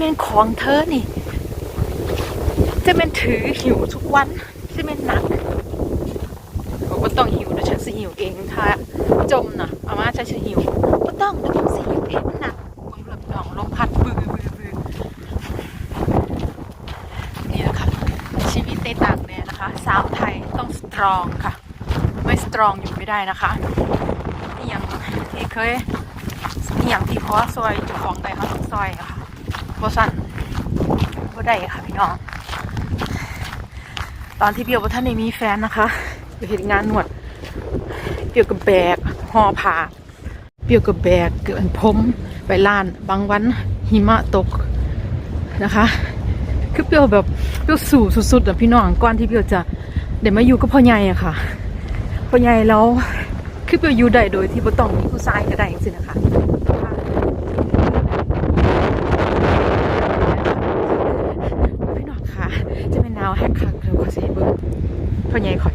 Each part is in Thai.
ม่นของเธอนี่ จะเป็นถือหิวทุกวันจะเป็นหนักบอกว่าต้องหิวเดี๋ยวฉันสิหิวเองถ้าจมนะอาม่าจะจะหิวก็ต้องเดี๋ยวผมสิหิวเองมันหนักบนลำดองลมพัดบือบือบือนี่แหละค่ะ ชีวิตในต่างแดนนะคะ สาวไทยต้องสตรองค่ะ ไม่สตรองอยู่ไม่ได้นะคะนี่อย่างที่เคยนี่อย่างที่เขาซอยจุของใดเขาต้องซอยค่ะ เพราะสั่นก็ได้ค่ะพี่น้อง ตอนที่เบียวว่าท่านได้มีแฟนนะคะไปเห็นงานหนวดเบียวกับแบกห่อผ้าเบียวกับแบกเกินพรมไปล้าน บางวันหิมะตกนะคะคือเบียวแบบเบียวสู่สุดๆอะพี่น้องก่อนที่เบียวจะเดี๋ยวมาอยู่กับพ่อใหญ่อะค่ะพ่อใหญ่แล้วคือเบียวอยู่ได้โดยที่บ่ต้องมีผู้ชายก็ได้จริงๆนะคะ พี่น้องค่ะ จะเป็นแนวแฮกคักเร็วขอเสียเบิ้งพ่อใหญ่ข่อย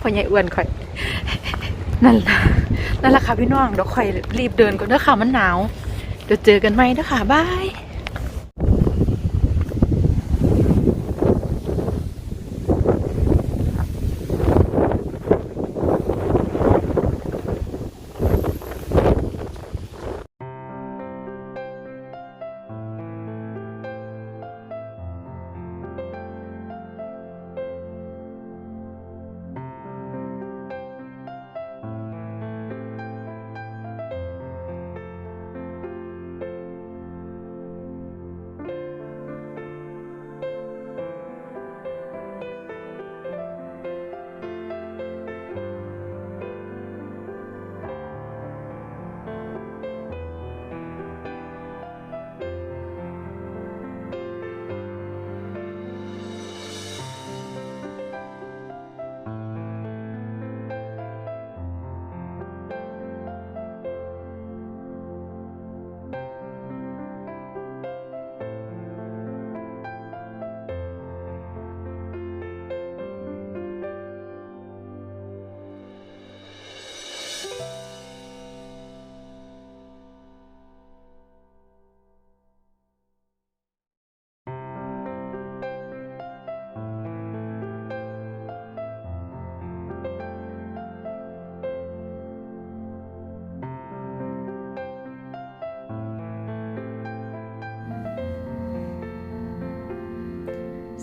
พ่อใหญ่อ้วนข่อย นั่นล่ะนั่นแหละค่ะพี่น้องเดี๋ยวข่อยรีบเดินก่อนเด้อค่ะมันหนาว เดี๋ยวเจอกันไหมเด้อค่ะบาย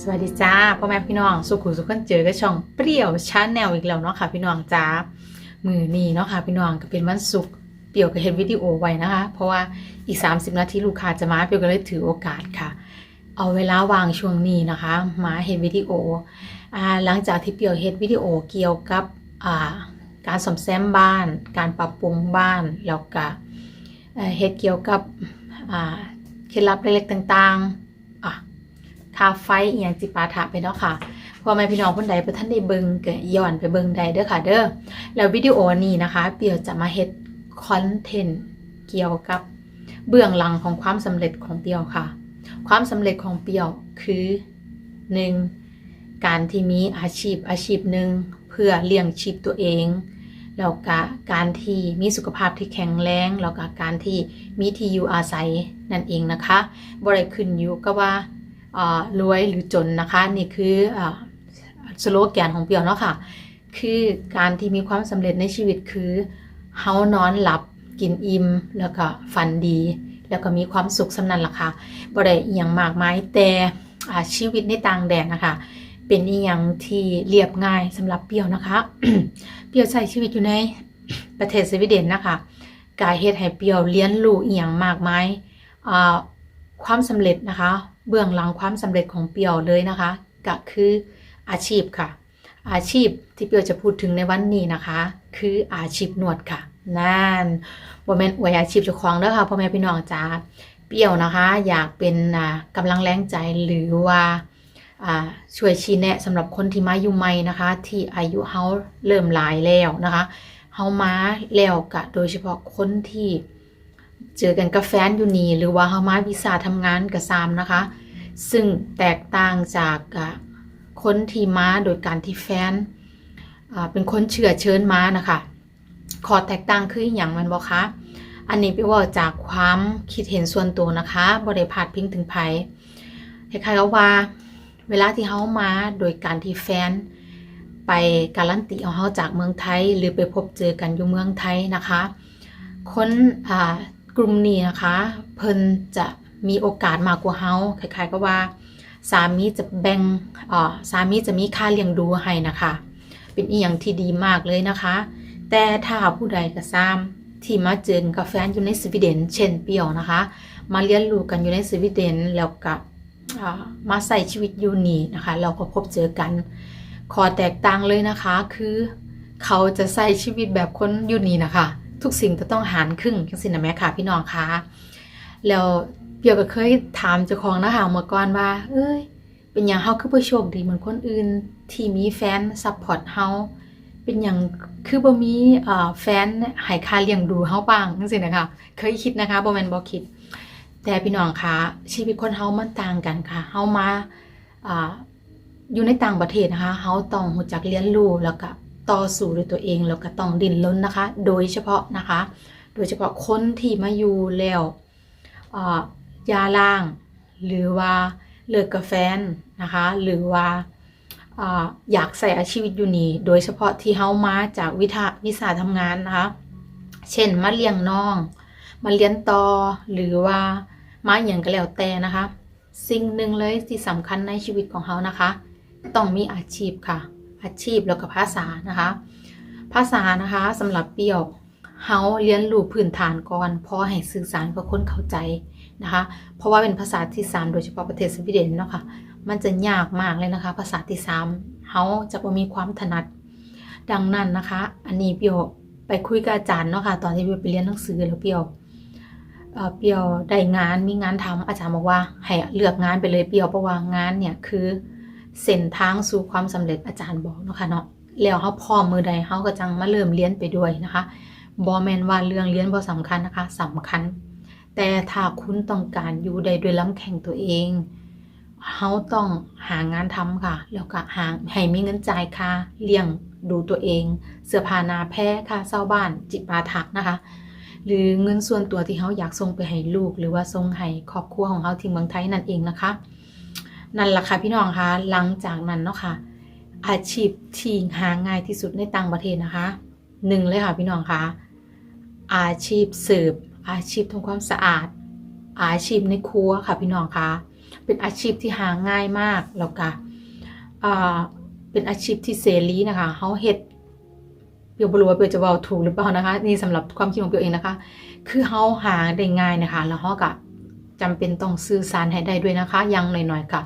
สวัสดีจ้าพ่อแม่พี่น้อง สุขุสุขคนเจอกับช่องเปรี้ยวชาแนลอีกแล้วเนาะค่ะพี่น้องจ้ามือนีเนาะค่ะพี่น้องก็เป็นวันศุกร์เปรี้ยวก็เห็นวิดีโอไว้นะคะ เพราะว่าอีก 30 นาทีลูกค้าจะมาเปรี้ยวก็เลยถือโอกาสค่ะ เอาเวลาวางช่วงนี้นะคะ มาเห็นวิดีโออหลังจากที่เปรี้ยวเห็นวิดีโอเกี่ยวกับการซ่อมแซมบ้าน การปรับปรุงบ้านแล้วก็เอ่อเฮ็ดเกี่ยวกับเคล็ดลับเล็กๆต่างๆ ค่าไฟอหย่างจิปาถะไปเนาะค่ะพอแม่พี่น้องคนใดเพื่ท่านได้เบิ่งก็ย้อนไปเบิ่งได้เด้อค่ะ เด้อแล้ววิดีโอนี้นะคะ เปียวจะมาเฮ็ดคอนเทนต์เกี่ยวกับเบื้องหลังของความสำเร็จของเปียวค่ะ ความสำเร็จของเปียวคือ 1. การที่มีอาชีพอาชีพหนึ่งเพื่อเลี้ยงชีพตัวเองแล้วก็การที่มีสุขภาพที่แข็งแรงแล้วก็การที่มีที่อยู่อาศัยนั่นเองนะคะบ่ได้ขึ้นอยู่กับว่าอ่า รวยหรือจนนะคะ นี่คืออสโลแกนของเปียวเนาะค่ะ คือการที่มีความสำเร็จในชีวิตคือเฮานอนหลับกินอิ่มแล้วก็ฝันดี แล้วก็มีความสุขสำนันล่ะค่ะบ่ได้อีหยังมากมายแต่ชีวิตในต่างแดนนะคะ เป็นอีหยังที่เรียบง่ายสำหรับเปียวนะคะ เปียวใช้ชีวิตอยู่ในประเทศสวีเดนนะคะกายเฮ็ดให้เปียวเรียนรู้อีหยังมากมายความสำเร็จนะคะ เบื้องหลังความสำเร็จของเปียวเลยนะคะ ก็คืออาชีพค่ะ อาชีพที่เปียวจะพูดถึงในวันนี้นะคะ คืออาชีพนวดค่ะนั่นบ่แม่นอวยอาชีพเจ้าของเด้อค่ะพ่อแม่พี่น้องจ้าเปียวนะคะ อยากเป็นอ่ากำลังแรงใจหรือว่าช่วยชี้แนะสำหรับคนที่มาอยู่ใหม่นะคะ ที่อายุเฮาเริ่มหลายแล้วนะคะเฮามาแล้วกะโดยเฉพาะคนที่ เจอกันกับแฟนอยู่นี่หรือว่าเฮามาวีซ่าทำงานกับซามนะคะ ซึ่งแตกต่างจากคนที่มาโดยการที่แฟนเป็นคนเชื่อเชิญมานะคะขอแตกต่างคืออย่างมันบอกคะอันนี้เปียวเว่าจากความคิดเห็นส่วนตัวนะคะบ่ได้พาดพิงถึงไผคล้ายๆกับว่า เวลาที่เฮามาโดยการที่แฟน ไปการันตีเอาเฮาจากเมืองไทย หรือไปพบเจอกันอยู่เมืองไทยนะคะ คนอ่า กลุ่มนี้นะคะ เพิ่นจะมีโอกาสมากกว่าเฮาคล้ายๆกับว่า สามีจะแบ่งอ่าสามีจะมีค่าเลี้ยงดูให้นะคะ เป็นอีหยังที่ดีมากเลยนะคะ แต่ถ้าผู้ใดก็ซ้ำที่มาเจอกับแฟนอยู่ในสวีเดน เช่นเปียวนะคะ มาเรียนรู้กันอยู่ในสวีเดนแล้วก็อ่ามาใส่ชีวิตอยู่นี่นะคะ เราก็พบเจอกันขอแตกต่างเลยนะคะ คือ เขาจะใส่ชีวิตแบบคนอยู่นี่นะคะ ทุกสิ่งจะต้องหารครึ่งจังสินะแม่ค่ะพี่น้องคะแล้วเปียวก็เคยถามเจ้าของนะคะเมื่อก่อนว่า เอ้ย เป็นอย่างเฮาคือบ่โชคดีเหมือนคนอื่น ที่มีแฟนซัพพอร์ตเฮาเป็นอย่างคือบ่มีเอ่อแฟนให้ค่าเลี้ยงดูเฮาบ้างจังซี่นะคะเคยคิดนะคะบ่แม่นบ่คิด แต่พี่น้องคะชีวิตคนเฮามันต่างกันค่ะเฮามาอ่าอยู่ในต่างประเทศนะคะเฮาต้องรู้จักเรียนรู้แล้วก็ ต่อสู้ด้วยตัวเองแล้วก็ต้องดิ้นรนนะคะ โดยเฉพาะนะคะ โดยเฉพาะคนที่มาอยู่แล้วยาล่าง หรือว่าเลิกกับแฟนนะคะ หรือว่าอยากใส่อาชีพอยู่นี่ โดยเฉพาะที่เฮามาจากวิทาวิสาทำงานนะคะ เช่นมาเลี้ยงน้อง มาเรียนต่อหรือว่ามาอย่างก็แล้วแต่นะคะ สิ่งหนึ่งเลยที่สำคัญในชีวิตของเขานะคะ ต้องมีอาชีพค่ะ อาชีพแล้วก็ภาษานะคะ ภาษานะคะสำหรับเปียวเฮาเรียนรู้พื้นฐานก่อนพอให้สื่อสารกับคนเข้าใจนะคะ เพราะว่าเป็นภาษาที่สามโดยเฉพาะประเทศสวีเดนเนาะค่ะมันจะยากมากเลยนะคะ ภาษาที่สามเฮาจะบ่มีความถนัดดังนั้นนะคะ อันนี้เปียวไปคุยกับอาจารย์เนาะค่ะตอนที่เปียวไปเรียนหนังสือแล้วเปียวเออเปียวได้งานมีงานทำอาจารย์บอกว่าให้เลือกงานไปเลยเปียวเพราะว่างานเนี่ยคือ เส้นทางสู่ความสำเร็จอาจารย์บอกเนาะค่ะเนาะแล้วเฮาพร้อมมือใดเฮาก็จังมาเริ่มเรียนไปด้วยนะคะบ่แมนว่าเรื่องเรียนบ่สำคัญนะคะสำคัญ แต่ถ้าคุณต้องการอยู่ได้ด้วยลำแข่งตัวเองเฮาต้องหางานทำค่ะ แล้วก็หาให้มีเงินจ่ายค่าเลี้ยงดูตัวเอง เสื้อผ้านาแพ้ค่าเช่าบ้านจิปาถะนะคะ หรือเงินส่วนตัวที่เฮาอยากส่งไปให้ลูก หรือว่าส่งให้ครอบครัวของเฮาที่เมืองไทยนั่นเองนะคะ นั่นแหละค่ะพี่น้องคะหลังจากนั้นเนาะค่ะ อาชีพที่หาง่ายที่สุดในต่างประเทศนะคะหนึ่งเลยค่ะพี่น้องคะอาชีพสืบ อาชีพทำความสะอาด อาชีพในครัวค่ะพี่น้องคะเป็นอาชีพที่หาง่ายมากแล้วก็เป็นอาชีพที่เสรีนะคะเฮาเฮ็ดเปียวบ่รู้ว่าเปียวจะเว้าถูกหรือเปล่านะคะ นี่สำหรับความคิดของเปียวเองนะคะ คือเฮาหาได้ง่ายนะคะ แล้วเฮาก็จำเป็นต้องสื่อสารให้ได้ด้วยนะคะ ยังหน่อยๆก็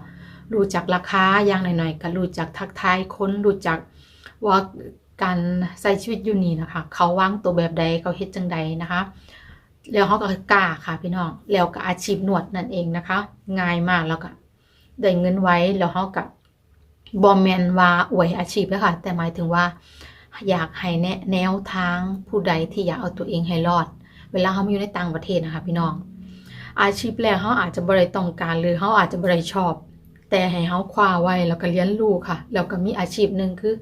รู้จักราคาอยังหน่อยๆก็รู้จักทักทายคนรู้จักว่าการใช้ชีวิตอยู่นี่นะคะ เขาวางตัวแบบใดเขาเฮ็ดจังใดนะคะ แล้วเขาก็กล้าค่ะพี่น้องแล้วก็อาชีพนวดนั่นเองนะคะ ง่ายมากแล้วก็ได้เงินไว้แล้วเขากับบอมแมนว่าอวยอาชีพแล้วค่ะแต่หมายถึงว่า อยากให้แนะแนวทางผู้ใดที่อยากเอาตัวเองให้รอด เวลาเขามาอยู่ในต่างประเทศนะคะ พี่น้อง อาชีพแรกเขาอาจจะบริต้องการหรือเขาอาจจะบริชอบ แต่ให้เขาคว้าไว้แล้วก็เรียนรู้ค่ะ แล้วก็มีอาชีพหนึ่งคือ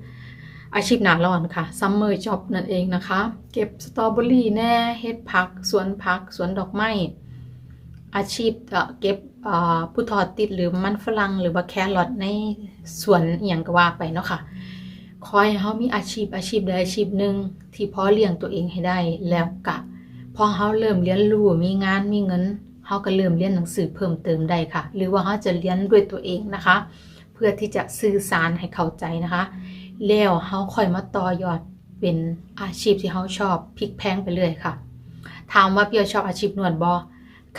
อาชีพหนาร้อนค่ะซัมเมอร์จ็อบนั่นเองนะคะ เก็บสตรอเบอรี่แน่เฮ็ดผัก สวนผัก สวนดอกไม้อาชีพเก็บผู้ทอดติดหรือมันฝรั่งหรือว่าแครอทในสวนอย่างก็ว่าไปเนาะค่ะคอยเฮามีอาชีพอาชีพใดอาชีพหนึ่งที่พอเลี้ยงตัวเองให้ได้แล้วก็พอเฮาเริ่มเรียนรู้มีงานมีเงิน เฮาก็เริ่มเรียนหนังสือเพิ่มเติมได้ค่ะ หรือว่าเฮาจะเรียนด้วยตัวเองนะคะ เพื่อที่จะสื่อสารให้เข้าใจนะคะ แล้วเฮาค่อยมาต่อยอดเป็นอาชีพที่เฮาชอบพลิกแพงไปเรื่อยค่ะ ถามว่าเปียวชอบอาชีพนวดบ่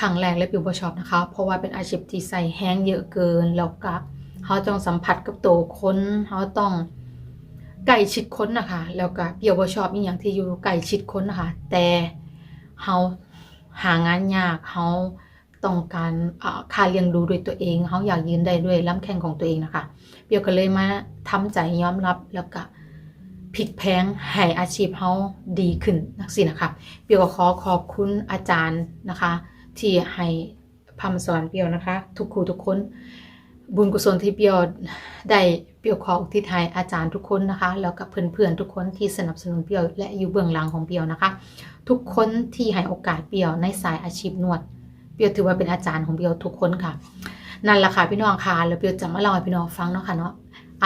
ครั้งแรกเลยเปียวบ่ชอบนะคะ เพราะว่าเป็นอาชีพที่ใส่แห้งเยอะเกินแล้วก็เฮาต้องสัมผัสกับตัวคนเฮาต้องใกล้ชิดค้นนะคะ แล้วก็เปียวบ่ชอบอีหยังที่อยู่ใกล้ชิดค้นนะคะ แต่เฮา หางานยากเฮาต้องการค่าเลี้ยงดูด้วยตัวเองเฮาอยากยืนได้ด้วยลำแข้งของตัวเองนะคะเปียวก็เลยมาทำใจยอมรับแล้วก็พลิกแพงให้อาชีพเฮาดีขึ้นนักสินะคะเปียวก็ขอขอบคุณอาจารย์นะคะ ที่ให้พามสอนเปียวนะคะ ทุกครูทุกคนบุญกุศลที่เปียวได้ียวขออุทิศให้อาจารย์ทุกคนนะคะ แล้วก็เพื่อนๆทุกคนที่สนับสนุนเปียวและอยู่เบื้องหลังของเปียวนะคะ ทุกคนที่ให้โอกาสเปียวในสายอาชีพนวด เปียวถือว่าเป็นอาจารย์ของเปียวทุกคนค่ะ นั่นแหละค่ะพี่น้องค่ะแล้วเปียวจะมาเล่าให้พี่น้องฟังเนาะค่ะเนาะ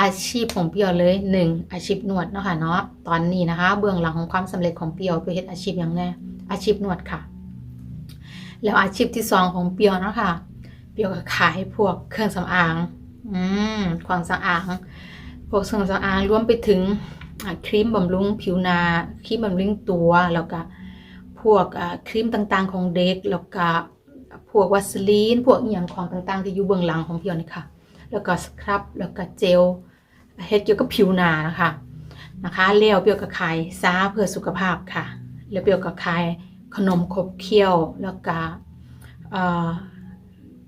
อาชีพของเปียวเลยหนึ่งอาชีพนวดเนาะค่ะเนาะตอนนี้นะคะ เบื้องหลังของความสำเร็จของเปียวเปียวเฮ็ดอาชีพย่างแน่อาชีพนวดค่ะ แล้วอาชีพที่สองของเปียวเนาะค่ะเปียวก็ขายพวกเครื่องสำอาง อืมครื่องสำอางพวกเครื่องสำอางรวมไปถึงครีมบำรุงผิวหน้าครีมบำรุงตัวแล้วก็พวกครีมต่างๆของเด็กแล้วก็พวกวัสลีน พวกอย่างของต่างๆ ที่อยู่เบื้องหลังของเปียวนี่ค่ะ แล้วก็สครับแล้วก็เจลเฮ็ดเกี่ยวกับผิวหน้านะคะนะคะแล้วเปียวก็ขายซาเพื่อสุขภาพค่ะแล้วเปียวก็ขายขนมขบเคี้ยวแล้วก็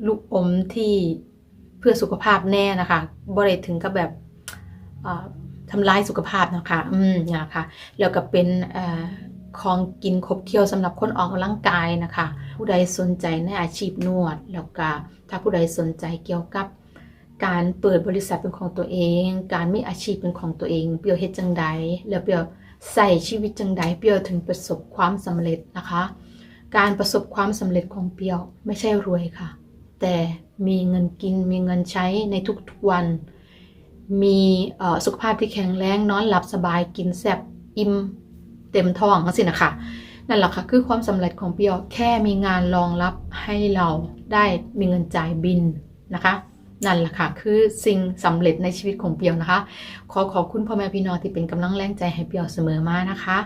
ลูกอมที่ พื่อสุขภาพแน่นะคะบ่ได้ถึงกับแบบทำลายสุขภาพนะคะอืมนี่ยค่ะแล้วก็เป็นเอ่อของกินขบเคี้ยวสำหรับคนออกกำลังกายนะคะ ผู้ใดสนใจในอาชีพนวด แล้วก็ถ้าผู้ใดสนใจเกี่ยวกับการเปิดบริษัทเป็นของตัวเอง การมีอาชีพเป็นของตัวเอง เปียวเฮ็ดจังใดแล้วเปียวใส่ชีวิตจังใดเปียวถึงประสบความสำเร็จนะคะ การประสบความสำเร็จของเปียวไม่ใช่รวยค่ะ แต่ มีเงินกิน มีเงินใช้ในทุกๆวัน มีสุขภาพที่แข็งแรงนอนหลับสบายกินแซ่บอิ่มเต็มท้องสินะคะนั่นแหละค่ะคือความสำเร็จของเปียวแค่มีงานรองรับให้เราได้มีเงินจ่ายบินนะคะนั่นแหละค่ะคือสิ่งสำเร็จในชีวิตของเปียวนะคะ ขอขอบคุณพ่อแม่พี่น้องที่เป็นกำลังแรงใจให้เปียวเสมอมานะคะ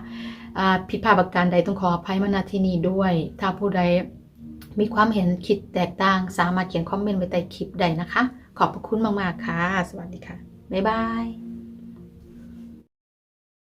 ผิดพลาดประการใดต้องขออภัยมาณที่นี้ด้วย ถ้าผู้ใด มีความเห็นคิดแตกต่าง สามารถเขียนคอมเมนต์ไว้ใต้คลิปได้นะคะ ขอบพระคุณมาก ๆ ค่ะ สวัสดีค่ะ บ๊ายบาย